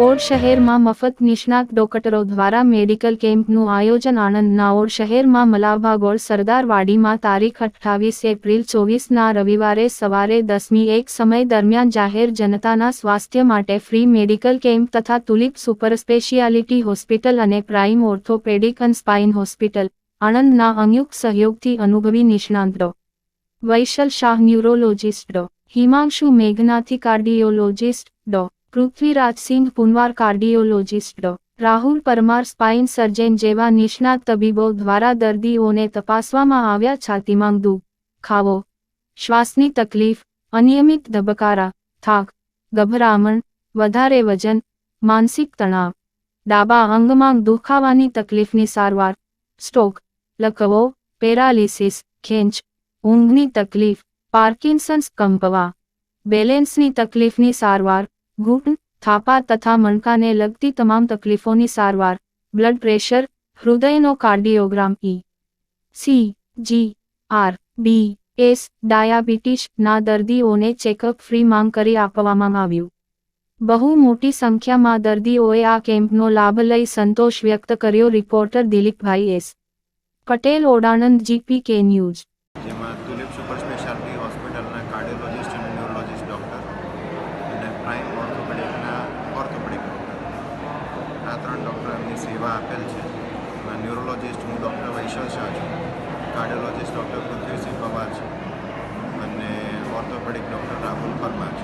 Odd શહેરમાં મફત નિષ્ણાત ડોક્ટરો દ્વારા મેડિકલ કેમ્પનું આયોજન આણંદના ઓડ શહેરમાં મલાભા ગોળ સરદારવાડીમાં તારીખ અઠ્ઠાવીસ એપ્રિલ ચોવીસના રવિવારે સવારે દસમી એક સમય દરમિયાન જાહેર જનતાના સ્વાસ્થ્ય માટે ફ્રી મેડિકલ કેમ્પ તથા તુલિપ સુપર સ્પેશિયાલિટી હોસ્પિટલ અને પ્રાઇમ ઓર્થોપેડિક અને સ્પાઇન હોસ્પિટલ. આણંદના સંયુક્ત સહયોગથી અનુભવી નિષ્ણાંત Dr. Vaishal Shah, neurologist Dr. Himanshu Meghnathi cardiologist Dr. Prithvirajsinh Punvar cardiologist Dr. Rahul Parmar, spine surgeon જેવા નિષ્ણાત તબીબો દ્વારા દર્દીઓને તપાસવામાં આવ્યા છાતીમાં ખાવો. શ્વાસની તકલીફ. અનિયમિત ધબકારા. થાક. ગભરામણ. વધારે વજન. માનસિક તણાવ. ડાબા અંગમાં દુખાવાની તકલીફની સારવાર. સ્ટ્રોક. લકવો પેરાલિસિસ, ખેંચ, ઊંઘની તકલીફ, પાર્કિન્સન્સ કંપવા, બેલેન્સની તકલીફની સારવાર, ઘૂંટણ, થાપા તથા મણકાને લગતી તમામ તકલીફોની સારવાર, blood pressure, હૃદયનો cardiogram E C G R B S diabetes, ના દર્દીઓને ચેકઅપ ફ્રી માંગ કરી આપવામાં આવ્યું. બહુ મોટી સંખ્યામાં દર્દીઓએ આ કેમ્પનો લાભ લઈ સંતોષ વ્યક્ત કર્યો, રિપોર્ટર દિલીપભાઈ એસ. પટેલ, ઓડાનંદ, જીપી, કે ન્યૂઝ. જેમાં તુલિપ સુપર સ્પેશિયાલિટી હોસ્પિટલના કાર્ડિયોલોજિસ્ટ અને ન્યુરોલોજિસ્ટ ડૉક્ટર અને પ્રાઇમ ઓર્થોપેડિકના ઓર્થોપેડિક ડૉક્ટર. આ ત્રણ ડૉક્ટર એમની સેવા આપેલ છે. ન્યુરોલોજિસ્ટ, હું ડૉક્ટર વૈશલ શાહ છું. કાર્ડિયોલોજિસ્ટ ડૉક્ટર પૃથ્વીસિંહ પવાર છે. અને ઓર્થોપેડિક ડૉક્ટર રાહુલ પરમાર છે.